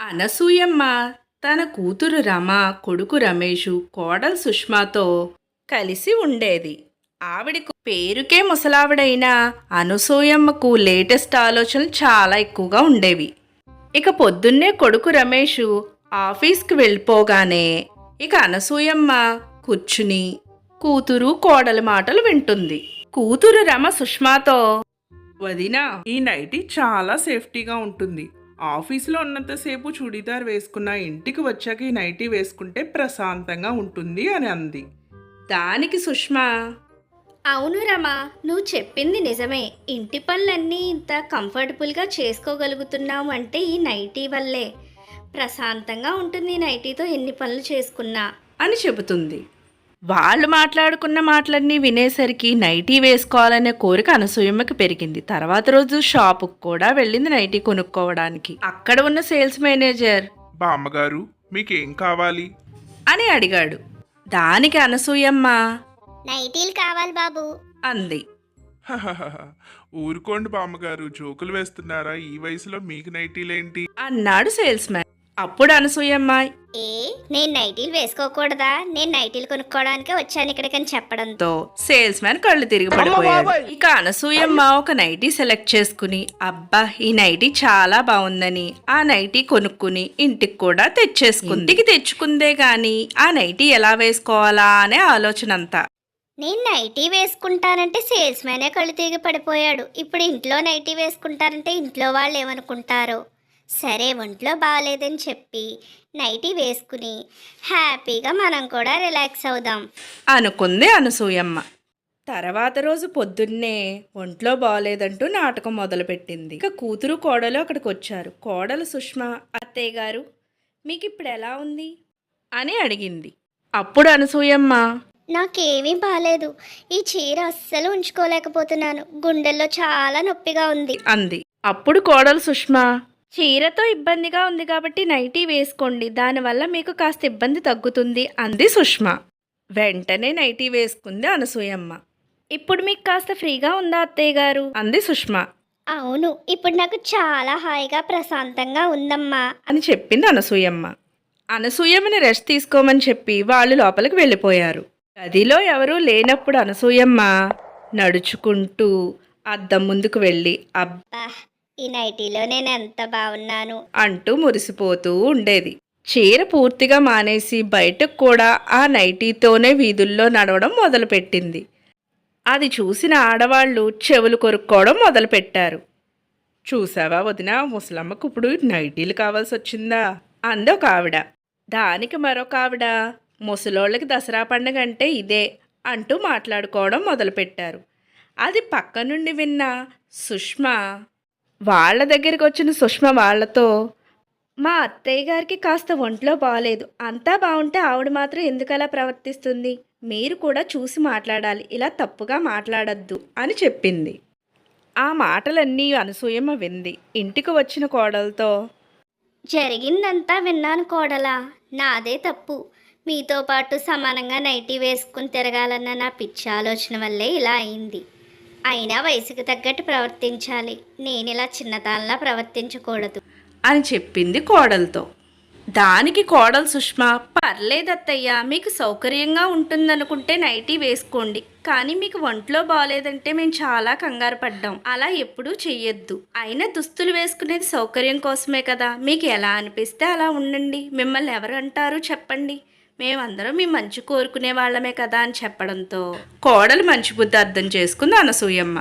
అనసూయమ్మ తన కూతురు రమ కొడుకు రమేషు కోడలు సుష్మాతో కలిసి ఉండేది. ఆవిడకు పేరుకే ముసలావిడైన అనసూయమ్మకు లేటెస్ట్ ఆలోచనలు చాలా ఎక్కువగా ఉండేవి. ఇక పొద్దున్నే కొడుకు రమేషు ఆఫీస్కి వెళ్ళిపోగానే ఇక అనసూయమ్మ కూర్చుని కూతురు కోడలి మాటలు వింటుంది. కూతురు రమ సుష్మాతో వదినా ఈ నైటీ చాలా సేఫ్టీగా ఉంటుంది. ఆఫీస్లో ఉన్నంతసేపు చుడీదార్ వేసుకున్న ఇంటికి వచ్చాక ఈ నైటీ వేసుకుంటే ప్రశాంతంగా ఉంటుంది అని అంది. దానికి సుష్మా అవును రమా నువ్వు చెప్పింది నిజమే. ఇంటి పనులన్నీ ఇంత కంఫర్టబుల్గా చేసుకోగలుగుతున్నావు అంటే ఈ నైటీ వల్లే. ప్రశాంతంగా ఉంటుంది ఈ నైటీతో ఎన్ని పనులు చేసుకున్నా. అని చెబుతుంది. వాళ్ళు మాట్లాడుకున్న మాటలన్నీ వినేసరికి నైటీ వేసుకోవాలనే కోరిక అనసూయమ్మకి పెరిగింది. తర్వాత రోజు షాపుకు కూడా వెళ్ళింది నైటీ కొనుక్కోవడానికి. అక్కడ ఉన్న సేల్స్ మేనేజర్. బామ్మగారు మీకేం కావాలి? అని అడిగాడు. దానికి అనసూయమ్మ. నైటీలు కావాలి బాబు. అంది. ఊరుకోండి బామ్మగారు జోకులు వేస్తున్నారా? ఈ వయసులో మీకు నైటీలేంటి? అన్నాడు సేల్స్ మ్యాన్ అప్పుడు అనసూయమ్మ ఏ నేను నైటీలు వేసుకోకూడదా? నేను నైటీలు కొనుక్కోవడానికే వచ్చాను ఇక్కడికని చెప్పడం తో సేల్స్ మ్యాన్ కళ్ళు తిరిగి పడిపోయాడు. ఇక అనసూయమ్మ ఒక నైటీ సెలెక్ట్ చేసుకుని అబ్బా ఈ నైటీ చాలా బాగుందని ఆ నైటీ కొనుక్కుని ఇంటికి కూడా తెచ్చేసుకుంది. ఇంటికి తెచ్చుకుందే గాని ఆ నైటీ ఎలా వేసుకోవాలా అనే ఆలోచన అంతా. నేను నైటీ వేసుకుంటానంటే సేల్స్ మ్యానే కళ్ళు తిరిగి పడిపోయాడు. ఇప్పుడు ఇంట్లో నైటీ వేసుకుంటారంటే ఇంట్లో వాళ్ళు ఏమనుకుంటారో? సరే ఒంట్లో బాగాలేదని చెప్పి నైటీ వేసుకుని హ్యాపీగా మనం కూడా రిలాక్స్ అవుదాం. అనుకుంది అనసూయమ్మ. తర్వాత రోజు పొద్దున్నే ఒంట్లో బాగోలేదంటూ నాటకం మొదలుపెట్టింది. ఇక కూతురు కోడలు అక్కడికి వచ్చారు. కోడలు సుష్మా అత్తయ్య గారు మీకు ఇప్పుడు ఎలా ఉంది? అని అడిగింది. అప్పుడు అనసూయమ్మ నాకేమీ బాగాలేదు ఈ చీర అస్సలు ఉంచుకోలేకపోతున్నాను. గుండెల్లో చాలా నొప్పిగా ఉంది. అంది. అప్పుడు కోడలు సుష్మా చీరతో ఇబ్బందిగా ఉంది కాబట్టి నైటీ వేసుకోండి. దానివల్ల మీకు కాస్త ఇబ్బంది తగ్గుతుంది అంది సుష్మా. వెంటనే నైటీ వేసుకుంది అనసూయమ్మ. ఇప్పుడు మీకు కాస్త ఫ్రీగా ఉందా అత్తయ్య గారు? అంది సుష్మా. అవును ఇప్పుడు నాకు చాలా హాయిగా ప్రశాంతంగా ఉందమ్మా. అని చెప్పింది అనసూయమ్మ. అనసూయమ్మని రెస్ట్ తీసుకోమని చెప్పి వాళ్ళు లోపలికి వెళ్ళిపోయారు. గదిలో ఎవరూ లేనప్పుడు అనసూయమ్మ నడుచుకుంటూ అద్దం ముందుకు వెళ్ళి అబ్ బా ఈ నైటీలో నేను ఎంత బాగున్నాను? అంటూ మురిసిపోతూ ఉండేది. చీర పూర్తిగా మానేసి బయటకు కూడా ఆ నైటీతోనే వీధుల్లో నడవడం మొదలుపెట్టింది. అది చూసిన ఆడవాళ్ళు చెవులు కొరుక్కోవడం మొదలుపెట్టారు. చూసావా వదిన ముసలమ్మకు ఇప్పుడు నైటీలు కావాల్సి వచ్చిందా అంది ఒక ఆవిడ. దానికి మరొక ఆవిడ. ముసలోళ్ళకి దసరా పండుగ అంటే ఇదే అంటూ మాట్లాడుకోవడం మొదలుపెట్టారు. అది పక్క నుండి విన్న సుష్మా వాళ్ళ దగ్గరికి వచ్చిన సుష్మ వాళ్ళతో మా అత్తయ్య గారికి కాస్త ఒంట్లో బాగాలేదు అంతా బాగుంటే ఆవిడ మాత్రం ఎందుకలా ప్రవర్తిస్తుంది? మీరు కూడా చూసి మాట్లాడాలి. ఇలా తప్పుగా మాట్లాడద్దు అని చెప్పింది. ఆ మాటలన్నీ అనసూయమ్మ వింది. ఇంటికి వచ్చిన కోడలతో జరిగిందంతా విన్నాను కోడలా. నాదే తప్పు. మీతో పాటు సమానంగా నైటీ వేసుకుని తిరగాలన్న నా పిచ్చి ఆలోచన వల్లే ఇలా అయింది. అయినా వయసుకు తగ్గట్టు ప్రవర్తించాలి. నేను ఇలా చిన్నతానలా ప్రవర్తించకూడదు. అని చెప్పింది కోడలతో. దానికి కోడలు సుష్మా పర్లేదత్తయ్య మీకు సౌకర్యంగా ఉంటుందనుకుంటే నైటీ వేసుకోండి. కానీ మీకు ఒంట్లో బాగాలేదంటే మేము చాలా కంగారు పడ్డాం. అలా ఎప్పుడూ చెయ్యొద్దు. అయినా దుస్తులు వేసుకునేది సౌకర్యం కోసమే కదా. మీకు ఎలా అనిపిస్తే అలా ఉండండి. మిమ్మల్ని ఎవరు అంటారు చెప్పండి. మేమందరం మీ మంచి కోరుకునే వాళ్ళమే కదా అని చెప్పడంతో కోడలు మంచి బుద్ధి అర్థం చేసుకుంది అనసూయమ్మ.